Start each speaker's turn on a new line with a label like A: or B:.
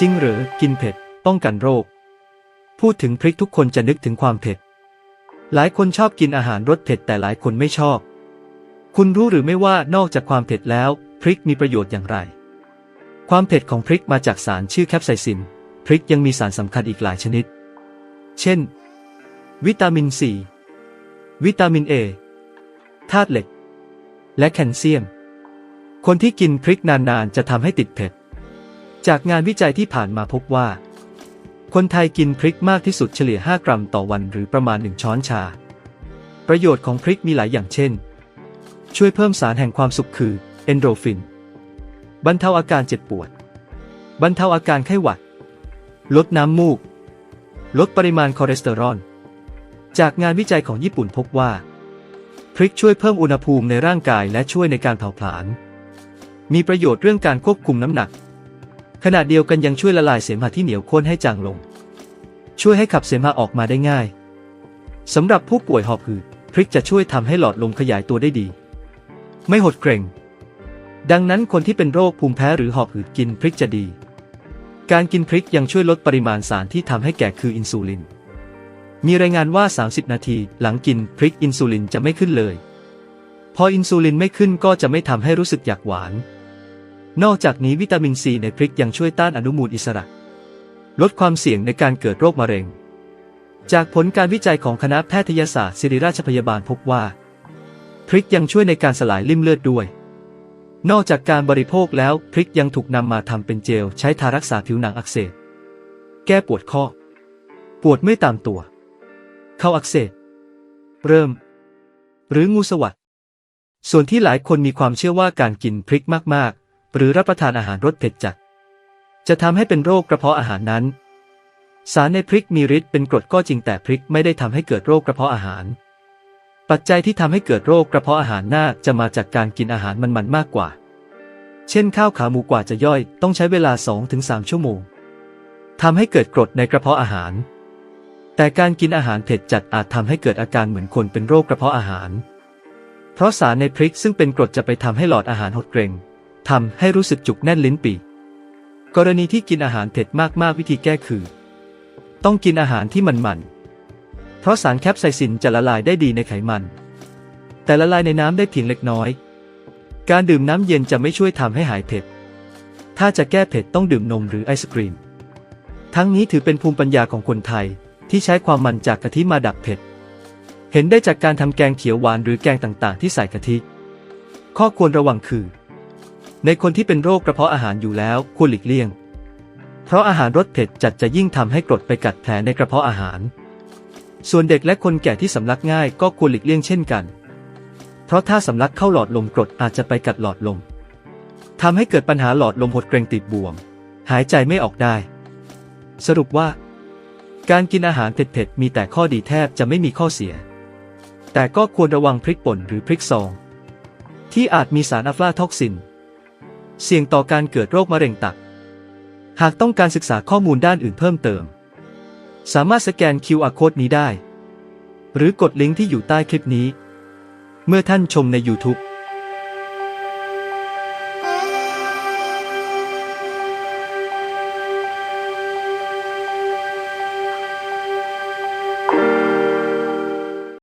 A: จริงหรือกินเผ็ดป้องกันโรค พูดถึงพริกทุกคนจะนึกถึงความเผ็ด หลายคนชอบกินอาหารรสเผ็ดแต่หลายคนไม่ชอบ คุณรู้หรือไม่ว่านอกจากความเผ็ดแล้ว พริกมีประโยชน์อย่างไร ความเผ็ดของพริกมาจากสารชื่อแคปไซซิน พริกยังมีสารสำคัญอีกหลายชนิด เช่น วิตามินซีวิตามินเอธาตุเหล็ก และแคลเซียม คนที่กินพริกนานๆ จะทำให้ติดเผ็ด จากงานวิจัยที่ผ่านมาพบว่า คนไทยกินพริกมากที่สุดเฉลี่ย 5 กรัมต่อวันหรือประมาณ 1 ช้อนชา ประโยชน์ของพริกมีหลายอย่างเช่น ช่วยเพิ่มสารแห่งความสุขคือเอนโดรฟิน บรรเทาอาการเจ็บปวด บรรเทาอาการไข้หวัด ลดน้ำมูก ลดปริมาณคอเลสเตอรอล จากงานวิจัยของญี่ปุ่นพบว่า พริกช่วยเพิ่มอุณหภูมิในร่างกายและช่วยในการเผาผลาญมีประโยชน์เรื่องการควบคุมน้ำหนัก ขณะเดียวกันยังช่วยละลายเสมหะที่เหนียวข้นให้จางลง ช่วยให้ขับเสมหะออกมาได้ง่ายสำหรับผู้ป่วยหอบหืดพริกจะช่วยทำให้หลอดลมขยายตัวได้ดี ไม่หดเกร็ง ดังนั้นคนที่เป็นโรคภูมิแพ้หรือหอบหืดกินพริกจะดี การกินพริกยังช่วยลดปริมาณสารที่ทำให้แก่คืออินซูลิน มีรายงานว่า 30 นาทีหลังกินพริกอินซูลินจะไม่ขึ้นเลย พออินซูลินไม่ขึ้นก็จะไม่ทำให้รู้สึกอยากหวาน นอกจากนี้วิตามินซีในพริกยังช่วยต้านอนุมูลอิสระ ลดความเสี่ยงในการเกิดโรคมะเร็ง จากผลการวิจัยของคณะแพทยศาสตร์ศิริราชพยาบาลพบว่า พริกยังช่วยในการสลายลิ่มเลือดด้วย นอกจากการบริโภคแล้วพริกยังถูกนำมาทำเป็นเจล ใช้ทารักษาผิวหนังอักเสบ แก้ปวดข้อ ปวดไม่ตามตัว เข้าอักเสบ เริ่ม หรืองูสวัสดส่วนที่หลายคนมีความเชื่อว่าการกินพริกมากๆ หรือรับประทานอาหารรสเผ็ดจัด จะทำให้เป็นโรคกระเพาะอาหารนั้น สารในพริกมีฤทธิ์เป็นกรดก็จริงแต่พริกไม่ได้ทำให้เกิดโรคกระเพาะอาหาร ปัจจัยที่ทำให้เกิดโรคกระเพาะอาหารน่าจะมาจากการกินอาหารมันๆมากกว่า เช่นข้าวขาหมูกว่าจะย่อยต้องใช้เวลา 2-3 ชั่วโมงทำให้เกิดกรดในกระเพาะอาหาร แต่การกินอาหารเผ็ดจัดอาจทำให้เกิดอาการเหมือนคนเป็นโรคกระเพาะอาหาร เพราะสารในพริกซึ่งเป็นกรดจะไปทำให้หลอดอาหารหดเกร็ง ทำให้รู้สึกจุกแน่นลิ้นปีกรณีที่กินอาหารเผ็ดมากๆวิธีแก้คือ ต้องกินอาหารที่มันๆ เพราะสารแคปไซซินจะละลายได้ดีในไขมัน แต่ละลายในน้ำได้เพียงเล็กน้อย การดื่มน้ำเย็นจะไม่ช่วยทำให้หายเผ็ด ถ้าจะแก้เผ็ดต้องดื่มนมหรือไอศกรีม ทั้งนี้ถือเป็นภูมิปัญญาของคนไทยที่ใช้ความมันจากกะทิมาดับเผ็ด เห็นได้จากการทำแกงเขียวหวานหรือแกงต่างๆ ที่ใส่กะทิ ข้อควรระวังคือ ในคนที่เป็นโรคกระเพาะอาหารอยู่แล้วควรหลีกเลี่ยง เพราะอาหารรสเผ็ดจัดจะยิ่งทำให้กรดไปกัดแผลในกระเพาะอาหาร ส่วนเด็กและคนแก่ที่สำลักง่ายก็ควรหลีกเลี่ยงเช่นกัน เพราะถ้าสำลักเข้าหลอดลมกรดอาจจะไปกัดหลอดลมทำให้เกิดปัญหาหลอดลมหดเกรงติดบวม หายใจไม่ออกได้ สรุปว่า การกินอาหารเผ็ดๆมีแต่ข้อดีแทบจะไม่มีข้อเสีย แต่ก็ควรระวังพริกป่นหรือพริกซอง ที่อาจมีสารอะฟลาท็อกซิน เสี่ยงต่อการเกิดโรคมะเร็งตับ หากต้องการศึกษาข้อมูลด้านอื่นเพิ่มเติม สามารถสแกน QR Code นี้ได้ หรือกดลิงก์ที่อยู่ใต้คลิปนี้ เมื่อท่านชมใน YouTube